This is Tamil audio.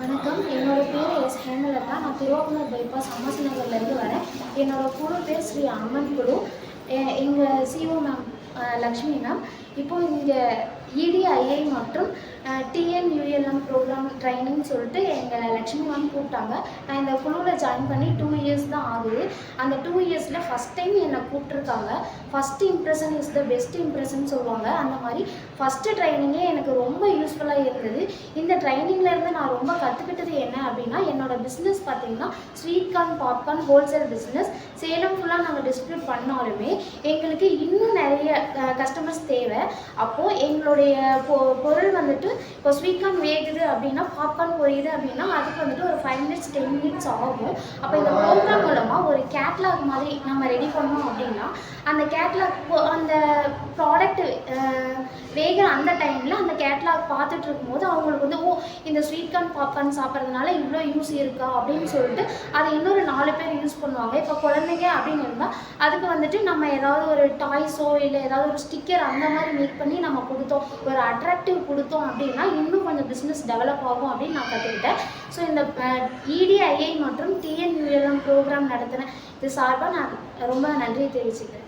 வணக்கம். என்னோட பேர் எஸ் ஹேமலதா. நான் திருவாரூர் பைபாஸ் அம்மாசி நகர்லேருந்து வரேன். என்னோட குழு பேர் ஸ்ரீ அம்மன் குழு. எங்கள் சிஓ மேம் லக்ஷ்மி மேம் இப்போ இங்கே இடிஐஐ மற்றும் டிஎன்யூஎல்எம் ப்ரோக்ராம் ட்ரைனிங் சொல்லிட்டு எங்கள் லக்ஷ்மி மேம் கூப்பிட்டாங்க. நான் இந்த குழுவில் ஜாயின் பண்ணி டூ இயர்ஸ் தான் ஆகுது. அந்த டூ இயர்ஸில் ஃபஸ்ட் டைம் என்னை கூப்பிட்ருக்காங்க first impression is the best impression சொல்லுவாங்க. அந்த மாதிரி ஃபஸ்ட்டு ட்ரைனிங்கே எனக்கு ரொம்ப யூஸ்ஃபுல்லாக இருந்தது. இந்த ட்ரைனிங்ல இருந்து நான் ரொம்ப கற்றுக்கிட்டது என்ன அப்படின்னா என்னோட பிஸ்னஸ் பார்த்தீங்கன்னா sweet corn popcorn wholesale business Salem ஃபுல்லாக நாங்கள் டிஸ்ட்ரிபியூட் பண்ணாலுமே எங்களுக்கு இன்னும் நிறைய கஸ்டமர்ஸ் தேவை. அப்போது எங்களுடைய பொ பொருள் வந்துட்டு இப்போ ஸ்வீட் கார்ன் வேகுது அப்படின்னா பாப்கார்ன் பொரியுது அப்படின்னா அதுக்கு வந்துட்டு ஒரு ஃபைவ் மினிட்ஸ் டென் மினிட்ஸ் ஆகும். அப்போ இந்த ப்ரோக்ராம் மூலமாக ஒரு கேட்லாக் மாதிரி நம்ம ரெடி பண்ணோம் அப்படின்னா அந்த கேட்லாக் அந்த ப்ராடக்ட் அந்த டைமில் அந்த கேட்லாக் பார்த்துட்டு இருக்கும்போது அவங்களுக்கு வந்து ஓ இந்த ஸ்வீட் கார்ன் பாப்கார்ன் சாப்பிட்றதுனால இவ்வளோ யூஸ் இருக்கா? அப்படின்னு சொல்லிட்டு அதை இன்னொரு நாலு பேர் யூஸ் பண்ணுவாங்க. இப்போ குழந்தைங்க அப்படின்னு இருந்தால் அதுக்கு வந்துட்டு நம்ம ஏதாவது ஒரு டாய்ஸோ இல்லை ஏதாவது ஒரு ஸ்டிக்கர் அந்த மாதிரி மேக் பண்ணி நம்ம கொடுத்தோம். ஒரு அட்ராக்டிவ் கொடுத்தோம் அப்படின்னா இன்னும் கொஞ்சம் பிஸ்னஸ் டெவலப் ஆகும் அப்படின்னு நான் கற்றுக்கிட்டேன் ஸோ இந்த இடிஐஐ மற்றும் டிஎன்யூஎல்எம் ப்ரோக்ராம் நடத்தின இது சார்பாக நான் ரொம்ப நன்றி தெரிவிச்சுக்கிறேன்.